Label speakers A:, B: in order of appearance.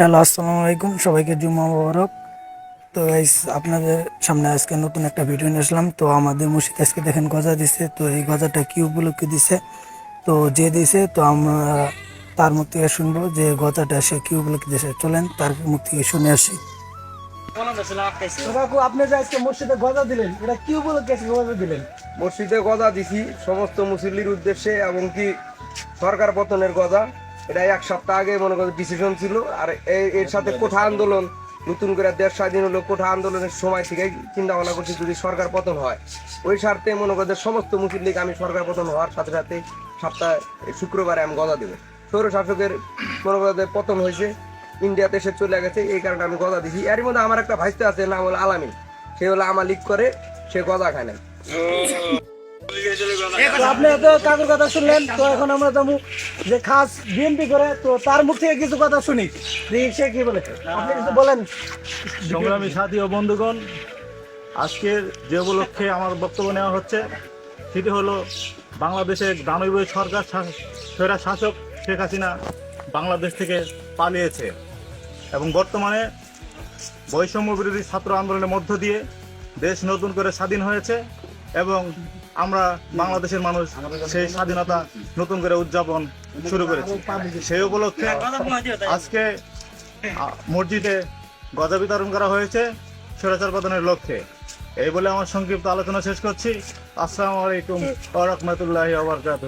A: Hello আসসালামু আলাইকুম। সবাইকে জুম্মা মোবারক। তো গাইস আপনাদের সামনে আজকে নতুন একটা ভিডিও নিয়ে আসলাম। তো আমাদের মুর্শিদ আজকে দেখেন গজা দিছে। তো এই গজাটা কি উপলক্ষে দিছে? তো যে দিছে তো আমরা তার মুখ থেকে শুনব যে গজাটা সে কি উপলক্ষে দিছে। চলেন তার মুখ থেকে শুনে আসি। আপনি যে আজকে মসজিদে গজা দিলেন এটা কি উপলক্ষে গজা দিলেন?
B: মসজিদে গদা দিছি সমস্ত মুসল্লির উদ্দেশ্যে এবং কি সরকার পতনের গদা এটা এক সপ্তাহ আগে মনে করো ডিসিশন ছিল। আর এর সাথে কোঠা আন্দোলন নতুন করে দেশ স্বাধীন হলো কোঠা আন্দোলনের সময় থেকে চিন্তা ভাবনা করছি যদি সরকার পতন হয়। ওই স্বার্থে মনে করো সমস্ত মুসল্লিকে আমি সরকার পতন হওয়ার সাথে সাথে সপ্তাহে শুক্রবারে আমি গদা দেবো। সৌর শাসকের মনে করো পতন হয়েছে ইন্ডিয়াতে সে চলে গেছে এই কারণে আমি গদা দিছি। এর মধ্যে আমার একটা ভাইস্তে আছে নাম হলো আলামিন। সে হলো আমার লিক করে সে গদা খায় না
A: তো আপনি এত কাকুর কথা শুনলেন, তো এখন আমরা যাব যে খাস বিএনপি করে, তো তার মুখ থেকে কিছু কথা শুনি। সে কি বলে? আপনি কিছু বলেন।
C: সংগ্রামী সাথী ও বন্ধুগণ, আজকের যে উপলক্ষে আমার বক্তব্য নেওয়া হচ্ছে, সেটি হলো বাংলাদেশের দানবীয় সরকার স্বৈরা শাসক শেখ হাসিনা বাংলাদেশ থেকে পালিয়েছে। এবং বর্তমানে বৈষম্য বিরোধী ছাত্র আন্দোলনের মধ্য দিয়ে দেশ নতুন করে স্বাধীন হয়েছে এবং আমরা বাংলাদেশের মানুষ সেই স্বাধীনতা নতুন করে উদযাপন শুরু করেছি। সেই উপলক্ষে আজকে মসজিদে গজা বিতরণ করা হয়েছে স্বৈরাচার প্রদানের লক্ষ্যে। এই বলে আমার সংক্ষিপ্ত আলোচনা শেষ করছি। আসসালামু আলাইকুম ওয়া আবরকাত